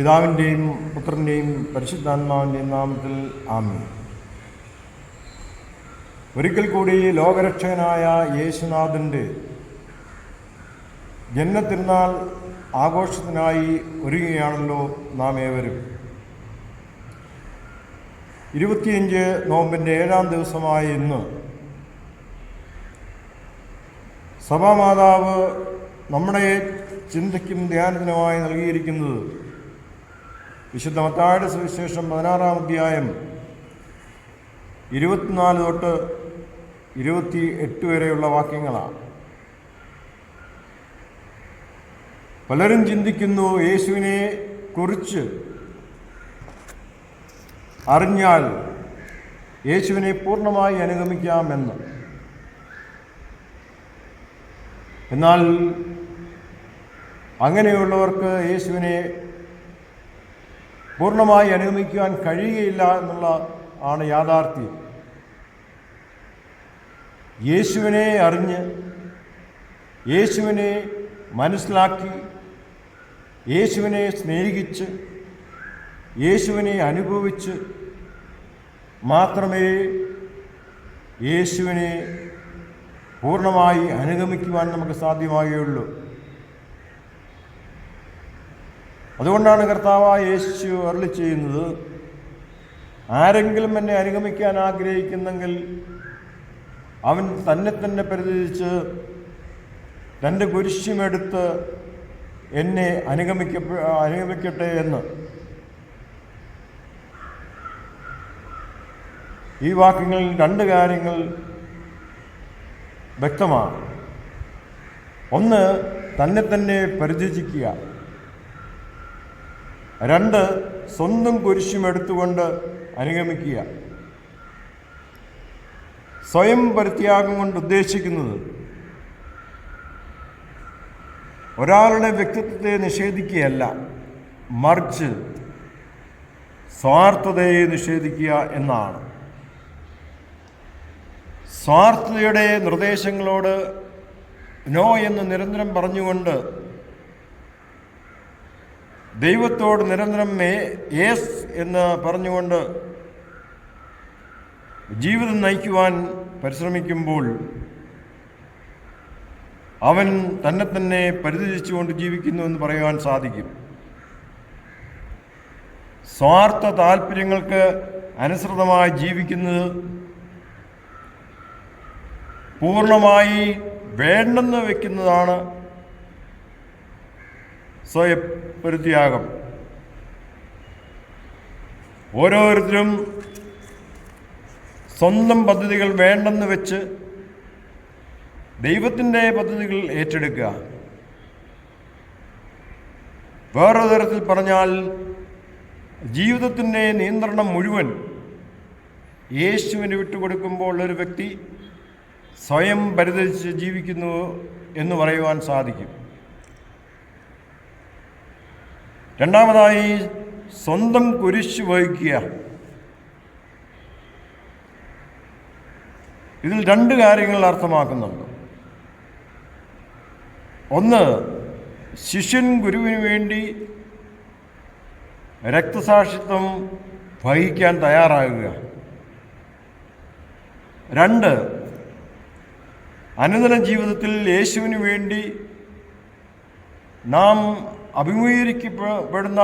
പിതാവിന്റെയും പുത്രന്റെയും പരിശുദ്ധാത്മാവിന്റെയും നാമത്തിൽ ആമി ഒരിക്കൽ കൂടി ലോകരക്ഷകനായ യേശുനാഥന്റെ ജന്മത്തിരുന്നാൾ ആഘോഷത്തിനായി ഒരുങ്ങുകയാണല്ലോ നാം ഏവരും. ഇരുപത്തിയഞ്ച് നോമ്പിന്റെ ഏഴാം ദിവസമായ ഇന്ന് സഭാമാതാവ് നമ്മുടെ ചിന്തയ്ക്കും ധ്യാനത്തിനുമായി നൽകിയിരിക്കുന്നത് വിശുദ്ധ മത്തായുടെ സുവിശേഷം പതിനാറാം അധ്യായം ഇരുപത്തിനാല് തൊട്ട് ഇരുപത്തി എട്ട് വരെയുള്ള വാക്യങ്ങളാണ്. പലരും ചിന്തിക്കുന്നു യേശുവിനെ കുറിച്ച് അറിഞ്ഞാൽ യേശുവിനെ പൂർണമായി അനുഗമിക്കാമെന്ന്. എന്നാൽ അങ്ങനെയുള്ളവർക്ക് യേശുവിനെ പൂർണമായി അനുഗമിക്കുവാൻ കഴിയുകയില്ല എന്നുള്ള ആണ് യാഥാർത്ഥ്യം. യേശുവിനെ അറിഞ്ഞ് യേശുവിനെ മനസ്സിലാക്കി യേശുവിനെ സ്നേഹിച്ച് യേശുവിനെ അനുഭവിച്ച് മാത്രമേ യേശുവിനെ പൂർണമായി അനുഗമിക്കുവാൻ നമുക്ക് സാധ്യമാകുകയുള്ളൂ. അതുകൊണ്ടാണ് കർത്താവായ യേശു അരളി ചെയ്യുന്നത് ആരെങ്കിലും എന്നെ അനുഗമിക്കാൻ ആഗ്രഹിക്കുന്നെങ്കിൽ അവൻ തന്നെ തന്നെ പരിചരിച്ച് തന്റെ കുരിശുമെടുത്ത് എന്നെ അനുഗമിക്ക അനുഗമിക്കട്ടെ എന്ന്. ഈ വാക്യങ്ങളിൽ രണ്ട് കാര്യങ്ങൾ വ്യക്തമാണ്. ഒന്ന് തന്നെ തന്നെ പരിചയിക്കുക രണ്ട് സ്വന്തം കുരിശും എടുത്തുകൊണ്ട് അനുഗമിക്കുക. സ്വയം പരിത്യാഗം കൊണ്ട് ഉദ്ദേശിക്കുന്നത് ഒരാളുടെ വ്യക്തിത്വത്തെ നിഷേധിക്കുകയല്ല മറിച്ച് സ്വാർത്ഥതയെ നിഷേധിക്കുക എന്നാണ്. സ്വാർത്ഥതയുടെ നിർദ്ദേശങ്ങളോട് നോ എന്ന് നിരന്തരം പറഞ്ഞുകൊണ്ട് ദൈവത്തോട് നിരന്തരം മേ യേസ് എന്ന് പറഞ്ഞുകൊണ്ട് ജീവിതം നയിക്കുവാൻ പരിശ്രമിക്കുമ്പോൾ അവൻ തന്നെ തന്നെ പരിധിച്ചുകൊണ്ട് ജീവിക്കുന്നു എന്ന് പറയുവാൻ സാധിക്കും. സ്വാർത്ഥ താല്പര്യങ്ങൾക്ക് അനുസൃതമായി ജീവിക്കുന്നത് പൂർണമായി വേണ്ടെന്ന് വെക്കുന്നതാണ് സ്വയപരിത്യാഗം ഓരോരുത്തരും സ്വന്തം പദ്ധതികൾ വേണ്ടെന്ന് വെച്ച് ദൈവത്തിന്റെ പദ്ധതികൾ ഏറ്റെടുക്കുക. വേറൊരു തരത്തിൽ പറഞ്ഞാൽ ജീവിതത്തിന്റെ നിയന്ത്രണം മുഴുവൻ യേശുവിന് വിട്ടുകൊടുക്കുമ്പോൾ ഒരു വ്യക്തി സ്വയം പരിതരിച്ച് ജീവിക്കുന്നു എന്ന് പറയുവാൻ സാധിക്കും. രണ്ടാമതായി സ്വന്തം കുരിശ് വഹിക്കുക. ഇതിൽ രണ്ട് കാര്യങ്ങൾ അർത്ഥമാക്കുന്നുണ്ട്. ഒന്ന് ശിഷ്യൻ ഗുരുവിന് വേണ്ടി രക്തസാക്ഷിത്വം വഹിക്കാൻ തയ്യാറാകുക. രണ്ട് അനുദിന ജീവിതത്തിൽ യേശുവിന് വേണ്ടി നാം അഭിമുഖീകരിക്കപ്പെടുന്ന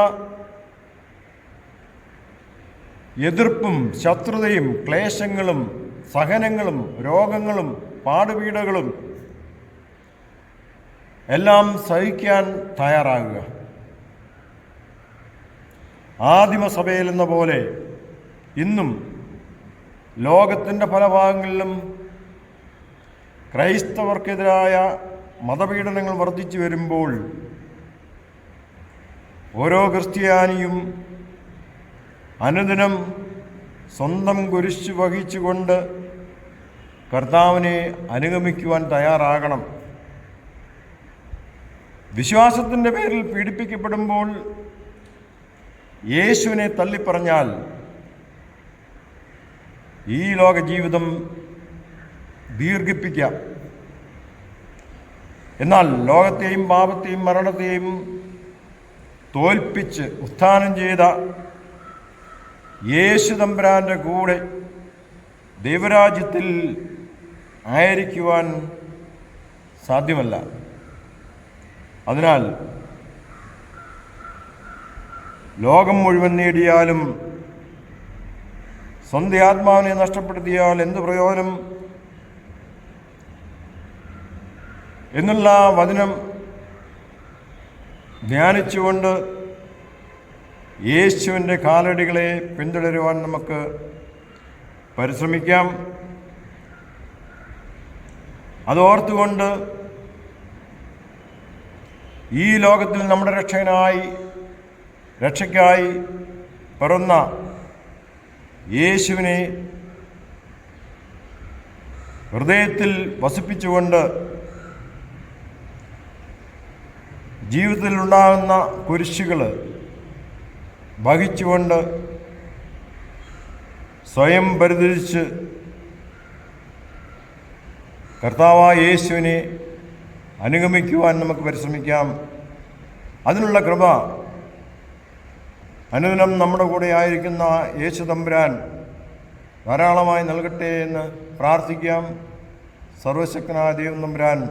എതിർപ്പും ശത്രുതയും ക്ലേശങ്ങളും സഹനങ്ങളും രോഗങ്ങളും പാടുപീടകളും എല്ലാം സഹിക്കാൻ തയ്യാറാകുക. ആദിമസഭയിൽ എന്ന പോലെ ഇന്നും ലോകത്തിന്റെ പല ഭാഗങ്ങളിലും ക്രൈസ്തവർക്കെതിരായ മതപീഡനങ്ങൾ വർദ്ധിച്ചു വരുമ്പോൾ ഓരോ ക്രിസ്ത്യാനിയും അനുദിനം സ്വന്തം കുരിശ് വഹിച്ചുകൊണ്ട് കർത്താവിനെ അനുഗമിക്കുവാൻ തയ്യാറാകണം. വിശ്വാസത്തിന്റെ പേരിൽ പീഡിപ്പിക്കപ്പെടുമ്പോൾ യേശുവിനെ തള്ളിപ്പറഞ്ഞാൽ ഈ ലോക ജീവിതം ദീർഘിപ്പിക്കാം. എന്നാൽ ലോകത്തെയും പാപത്തെയും മരണത്തെയും തോൽപ്പിച്ച് ഉത്ഥാനം ചെയ്ത യേശു തമ്പുരാന്റെ കൂടെ ദൈവരാജ്യത്തിൽ ആയിരിക്കുവാൻ സാധ്യമല്ല. അതിനാൽ ലോകം മുഴുവൻ നേടിയാലും സ്വന്തം ആത്മാവിനെ നഷ്ടപ്പെടുത്തിയാൽ എന്ത് പ്രയോജനം? എന്നുള്ള വചനം ധ്യാനിച്ചുകൊണ്ട് യേശുവിന്റെ കാലടികളെ പിന്തുടരുവാൻ നമുക്ക് പരിശ്രമിക്കാം. അതോർത്തുകൊണ്ട് ഈ ലോകത്തിൽ നമ്മുടെ രക്ഷകനായി രക്ഷയ്ക്കായി പിറന്ന യേശുവിനെ ഹൃദയത്തിൽ വസിപ്പിച്ചുകൊണ്ട് ജീവിതത്തിൽ ഉണ്ടാകുന്ന കുരിശുകൾ വഹിച്ചുകൊണ്ട് സ്വയം പരിധരിച്ച് കർത്താവായ യേശുവിനെ അനുഗമിക്കുവാൻ നമുക്ക് പരിശ്രമിക്കാം. അതിനുള്ള കൃപ അനുദിനം നമ്മുടെ കൂടെ ആയിരിക്കുന്ന യേശു തമ്പുരാൻ ധാരാളമായി നൽകട്ടെ എന്ന് പ്രാർത്ഥിക്കാം. സർവശക്തനായ ദൈവം തമ്പുരാൻ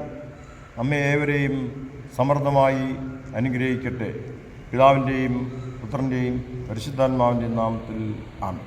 നമ്മെ ഏവരെയും സമൃദ്ധമായി അനുഗ്രഹിക്കട്ടെ. പിതാവിന്റെയും പുത്രന്റെയും പരിശുദ്ധാത്മാവിന്റെയും നാമത്തിൽ ആണ്